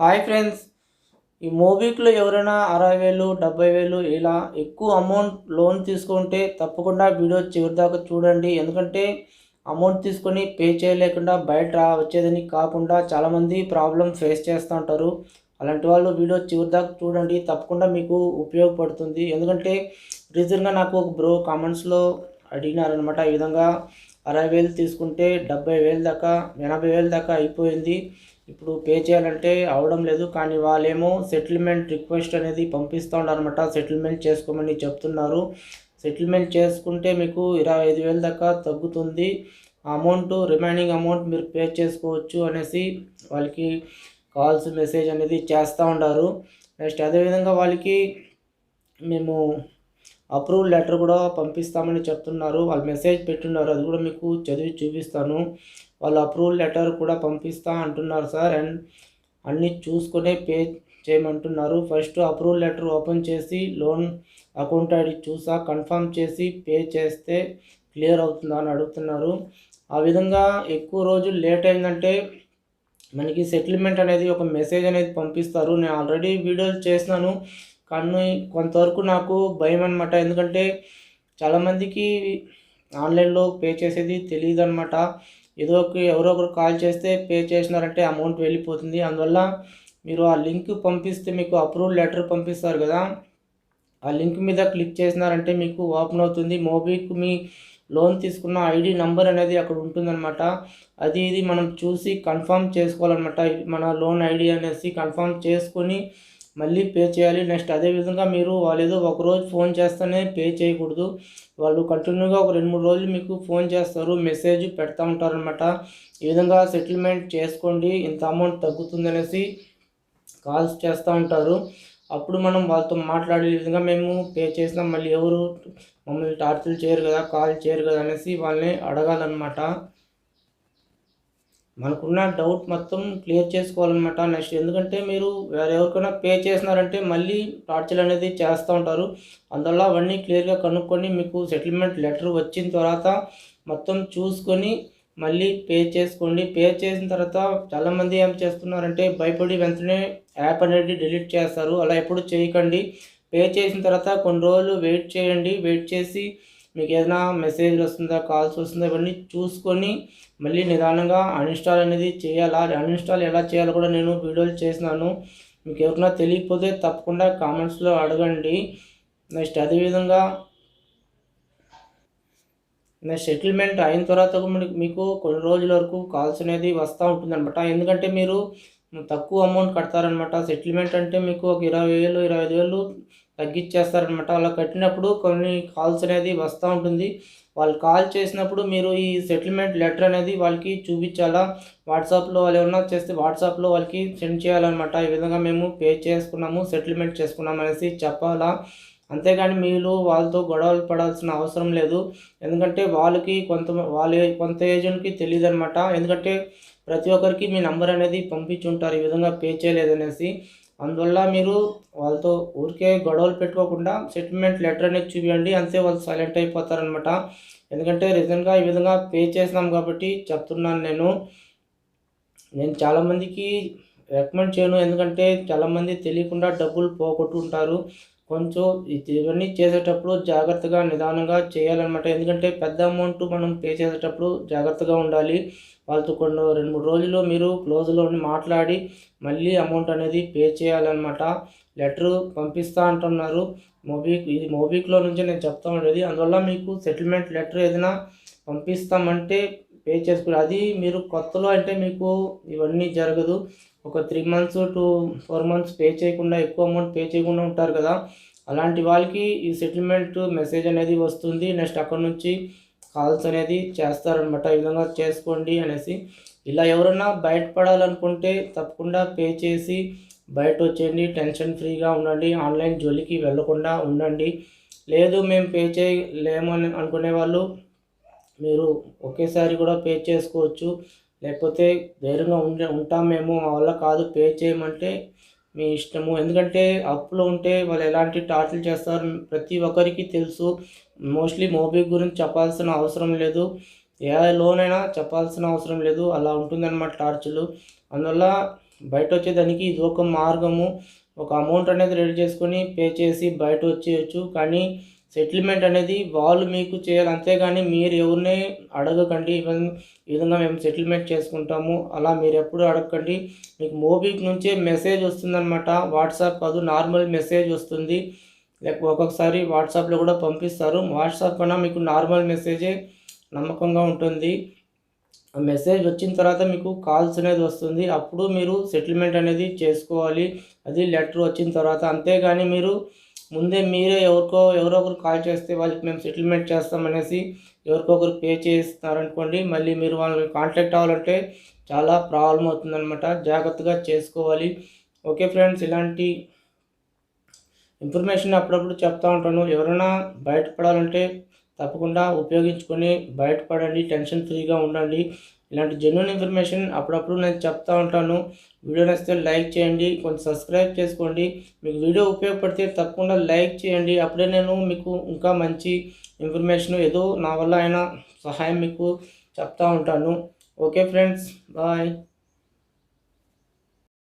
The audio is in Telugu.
Hi friends. ఈ మోబిక్లో ఎవరైనా అరవై వేలు డెబ్బై వేలు ఇలా ఎక్కువ అమౌంట్ లోన్ తీసుకుంటే తప్పకుండా వీడియో చివరి దాకా చూడండి. ఎందుకంటే అమౌంట్ తీసుకొని పే చేయలేకుండా బయట రా వచ్చేదని కాకుండా చాలామంది ప్రాబ్లం ఫేస్ చేస్తూ ఉంటారు. అలాంటి వాళ్ళు వీడియో చివరి దాకా చూడండి తప్పకుండా మీకు ఉపయోగపడుతుంది. ఎందుకంటే రీసెంట్గా నాకు ఒక బ్రో కామెంట్స్లో అడిగినారనమాట ఈ విధంగా అరవై వేలు తీసుకుంటే డెబ్బై వేలు దాకా ఎనభై వేలు దాకా అయిపోయింది. ఇప్పుడు పే చేయాలంటే అవడం లేదు కానీ వాళ్ళేమో సెటిల్మెంట్ రిక్వెస్ట్ అనేది పంపిస్తూ ఉన్నారనమాట సెటిల్మెంట్ చేసుకోమని చెప్తున్నారు. సెటిల్మెంట్ చేసుకుంటే మీకు ఇరవై ఐదు వేల దాకా తగ్గుతుంది. అమౌంట్ రిమైనింగ్ అమౌంట్ మీరు పే చేసుకోవచ్చు అనేసి వాళ్ళకి కాల్స్ మెసేజ్ అనేది చేస్తూ ఉన్నారు నెక్స్ట్ అదేవిధంగా వాళ్ళకి మేము అప్రూవల్ లెటర్ కూడా పంపిస్తామని చెప్తున్నారు. వాళ్ళు మెసేజ్ పెట్టున్నారు. అది కూడా మీకు చదివి చూపిస్తాను. వాళ్ళు అప్రూవల్ లెటర్ కూడా పంపిస్తా అంటున్నారు సార్. అండ్ అన్నీ చూసుకునే పే చేయమంటున్నారు. ఫస్ట్ అప్రూవల్ లెటర్ ఓపెన్ చేసి లోన్ అకౌంట్ ఐడి చూసా కన్ఫర్మ్ చేసి పే చేస్తే క్లియర్ అవుతుందా అని అడుగుతున్నారు. ఆ విధంగా ఎక్కువ రోజులు లేట్ అయిందంటే మనకి సెటిల్మెంట్ అనేది ఒక మెసేజ్ అనేది పంపిస్తారు. నేను ఆల్రెడీ వీడియోలు చేసినాను. కానీ కొంతవరకు నాకు భయం అనమాట ఎందుకంటే చాలామందికి ఆన్లైన్లో పే చేసేది తెలియదు అనమాట ఏదో ఒక ఎవరో ఒకరు కాల్ చేస్తే పే చేసినారంటే అమౌంట్ వెళ్ళిపోతుంది. అందువల్ల మీరు ఆ లింక్ పంపిస్తే మీకు అప్రూవల్ లెటర్ పంపిస్తారు కదా. ఆ లింక్ మీద క్లిక్ చేసినారంటే మీకు ఓపెన్ అవుతుంది. మోబిక్ మీ లోన్ తీసుకున్న ఐడి నంబర్ అనేది అక్కడ ఉంటుందన్నమాట. అది ఇది మనం చూసి కన్ఫర్మ్ చేసుకోవాలన్నమాట. మన లోన్ ఐడి అనేసి కన్ఫర్మ్ చేసుకొని మళ్ళీ పే చేయాలి. నెక్స్ట్ అదేవిధంగా మీరు వాళ్ళు ఏదో ఒకరోజు ఫోన్ చేస్తేనే పే చేయకూడదు. వాళ్ళు కంటిన్యూగా ఒక రెండు మూడు రోజులు మీకు ఫోన్ చేస్తారు. మెసేజ్ పెడతా ఉంటారనమాట ఈ విధంగా సెటిల్మెంట్ చేసుకోండి. ఇంత అమౌంట్ తగ్గుతుంది అనేసి కాల్స్ చేస్తూ ఉంటారు. అప్పుడు మనం వాళ్ళతో మాట్లాడే విధంగా మేము పే చేసినాం మళ్ళీ ఎవరు మమ్మల్ని టార్చర్ చేయరు కదా కాల్ చేయరు కదా అనేసి వాళ్ళని అడగాలన్నమాట. మనకున్న డౌట్ మొత్తం క్లియర్ చేసుకోవాలన్నమాట నెక్స్ట్ ఎందుకంటే మీరు వేరే ఎవరికైనా పే చేసినారంటే మళ్ళీ టార్చర్ అనేది చేస్తూ ఉంటారు. అందువల్ల అవన్నీ క్లియర్గా కనుక్కొని మీకు సెటిల్మెంట్ లెటర్ వచ్చిన తర్వాత మొత్తం చూసుకొని మళ్ళీ పే చేసుకోండి. పే చేసిన తర్వాత చాలామంది ఏం చేస్తున్నారంటే భయపడి వెంటనే యాప్ అనేది డిలీట్ చేస్తారు. అలా ఎప్పుడు చేయకండి. పే చేసిన తర్వాత కొన్ని రోజులు వెయిట్ చేయండి. వెయిట్ చేసి మీకు ఏదైనా మెసేజ్ వస్తుందా కాల్స్ వస్తుందా ఇవన్నీ చూసుకొని మళ్ళీ నిదానంగా అన్ఇన్స్టాల్ అనేది చేయాలా? అన్ఇన్స్టాల్ ఎలా చేయాలో కూడా నేను వీడియోలు చేసినాను. మీకు ఎవరైనా తెలియకపోతే తప్పకుండా కామెంట్స్లో అడగండి. నెక్స్ట్ అదేవిధంగా నెక్స్ట్ సెటిల్మెంట్ అయిన తర్వాత మీకు మీకు కొన్ని రోజుల వరకు కాల్స్ అనేది వస్తూ ఉంటుందన్నమాట. ఎందుకంటే మీరు తక్కువ అమౌంట్ కడతారనమాట సెటిల్మెంట్ అంటే మీకు ఒక ఇరవై వేలు ఇరవై ఐదు వేలు తగ్గించేస్తారనమాట అలా కట్టినప్పుడు కొన్ని కాల్స్ అనేది వస్తూ ఉంటుంది. వాళ్ళు కాల్ చేసినప్పుడు మీరు ఈ సెటిల్మెంట్ లెటర్ అనేది వాళ్ళకి చూపించాలా? వాట్సాప్లో వాళ్ళు ఏమన్నా చేస్తే వాట్సాప్లో వాళ్ళకి సెండ్ చేయాలన్నమాట. ఈ విధంగా మేము పే చేసుకున్నాము సెటిల్మెంట్ చేసుకున్నాం అనేసి చెప్పాలా? అంతేగాని మీరు వాళ్ళతో గొడవలు పడాల్సిన అవసరం లేదు. ఎందుకంటే వాళ్ళకి కొంత వాళ్ళ కొంత ఏజెంట్కి తెలియదు అనమాట ఎందుకంటే ప్రతి ఒక్కరికి మీ నంబర్ అనేది పంపించుంటారు ఈ విధంగా పే చేయలేదనేసి. అందువల్ల మీరు వాళ్ళతో ఊరికే గొడవలు పెట్టుకోకుండా సెటిల్మెంట్ లెటర్ అనేది చూపించండి అంతే వాళ్ళు సైలెంట్ అయిపోతారనమాట ఎందుకంటే రీజన్గా ఈ విధంగా పే చేసినాం కాబట్టి చెప్తున్నాను నేను. నేను చాలామందికి రికమెండ్ చేయను. ఎందుకంటే చాలామంది తెలియకుండా డబ్బులు పోగొట్టుకుంటారు. కొంచెం ఇవన్నీ చేసేటప్పుడు జాగ్రత్తగా నిదానంగా చేయాలన్నమాట. ఎందుకంటే పెద్ద అమౌంట్ మనం పే చేసేటప్పుడు జాగ్రత్తగా ఉండాలి. వాళ్ళతో కొన్ని రెండు మూడు రోజులు మీరు క్లోజ్లో మాట్లాడి మళ్ళీ అమౌంట్ అనేది పే చేయాలన్నమాట. లెటర్ పంపిస్తా అంటున్నారు. మోబిక్ ఇది మోబిక్లో నుంచి నేను చెప్తా ఉండేది. అందువల్ల మీకు సెటిల్మెంట్ లెటర్ ఏదైనా పంపిస్తామంటే పే చేసుకుని అది మీరు కొత్తలో అంటే మీకు ఇవన్నీ జరగదు. ఒక three months to four months pay చేయకుండా ఎక్కువ అమౌంట్ పే చేయకుండా ఉంటారు కదా. అలాంటి వాళ్ళకి ఈ సెటిల్మెంట్ మెసేజ్ అనేది వస్తుంది. నెక్స్ట్ అక్కడ నుంచి కాల్స్ అనేది చేస్తారనమాట ఈ విధంగా చేసుకోండి అనేసి. ఇలా ఎవరన్నా బయటపడాలనుకుంటే తప్పకుండా పే చేసి బయట వచ్చేయండి. టెన్షన్ ఫ్రీగా ఉండండి. ఆన్లైన్ జోలికి వెళ్ళకుండా ఉండండి. లేదు మేము పే చేయలేము అని అనుకునే వాళ్ళు మీరు ఒకేసారి కూడా పే చేసుకోవచ్చు. లేకపోతే ధైర్యంగా ఉండే ఉంటాం మేము మా వల్ల కాదు పే చేయమంటే మీ ఇష్టము. ఎందుకంటే అప్పులో ఉంటే వాళ్ళు ఎలాంటి టార్చర్ చేస్తారు ప్రతి ఒక్కరికి తెలుసు. మోస్ట్లీ మోబీ గురించి చెప్పాల్సిన అవసరం లేదు. ఏ లోన్ అయినా చెప్పాల్సిన అవసరం లేదు. అలా ఉంటుందన్నమాట టార్చులు. అందువల్ల బయట వచ్చేదానికి ఇది ఒక మార్గము. ఒక అమౌంట్ అనేది రెడీ చేసుకొని పే చేసి బయట వచ్చేయచ్చు కానీ సెటిల్మెంట్ అనేది వాళ్ళు మీకు చేయాలి. అంతేగాని మీరు ఎవరిని అడగకండి. ఈవెన్ ఈ విధంగా మేము సెటిల్మెంట్ చేసుకుంటాము. అలా మీరు ఎప్పుడు అడగకండి. మీకు మోబిక్ నుంచే మెసేజ్ వస్తుందన్నమాట. వాట్సాప్ కాదు నార్మల్ మెసేజ్ వస్తుంది. లేక ఒక్కొక్కసారి వాట్సాప్లో కూడా పంపిస్తారు. వాట్సాప్ కన్నా మీకు నార్మల్ మెసేజే నమ్మకంగా ఉంటుంది. ఆ మెసేజ్ వచ్చిన తర్వాత మీకు కాల్స్ అనేది వస్తుంది. అప్పుడు మీరు సెటిల్మెంట్ అనేది చేసుకోవాలి. అది లెటర్ వచ్చిన తర్వాత. అంతేగాని మీరు ముందే మీరే ఎవరికో ఎవరో ఒకరు కాల్ చేస్తే వాళ్ళకి మేము సెటిల్మెంట్ చేస్తామనేసి ఎవరికొకరు పే చేస్తారనుకోండి మళ్ళీ మీరు వాళ్ళని కాంటాక్ట్ అవ్వాలంటే చాలా ప్రాబ్లం అవుతుందన్నమాట. జాగ్రత్తగా చేసుకోవాలి. ఓకే ఫ్రెండ్స్ ఇలాంటి ఇన్ఫర్మేషన్ అప్పుడప్పుడు చెప్తా ఉంటాను. ఎవరైనా బయటపడాలంటే తప్పకుండా ఉపయోగించుకొని బయటపడండి టెన్షన్ ఫ్రీగా ఉండండి. ఇలాంటి జెన్యున్ ఇన్ఫర్మేషన్ అప్పుడప్పుడు నేను చెప్తా ఉంటాను. వీడియో నచ్చితే లైక్ చేయండి కొంచెం సబ్స్క్రైబ్ చేసుకోండి. మీకు వీడియో ఉపయోగపడితే తప్పకుండా లైక్ చేయండి. అప్పుడే నేను మీకు ఇంకా మంచి ఇన్ఫర్మేషన్ ఏదో నా వల్ల అయినా సహాయం మీకు చెప్తా ఉంటాను. Okay friends bye.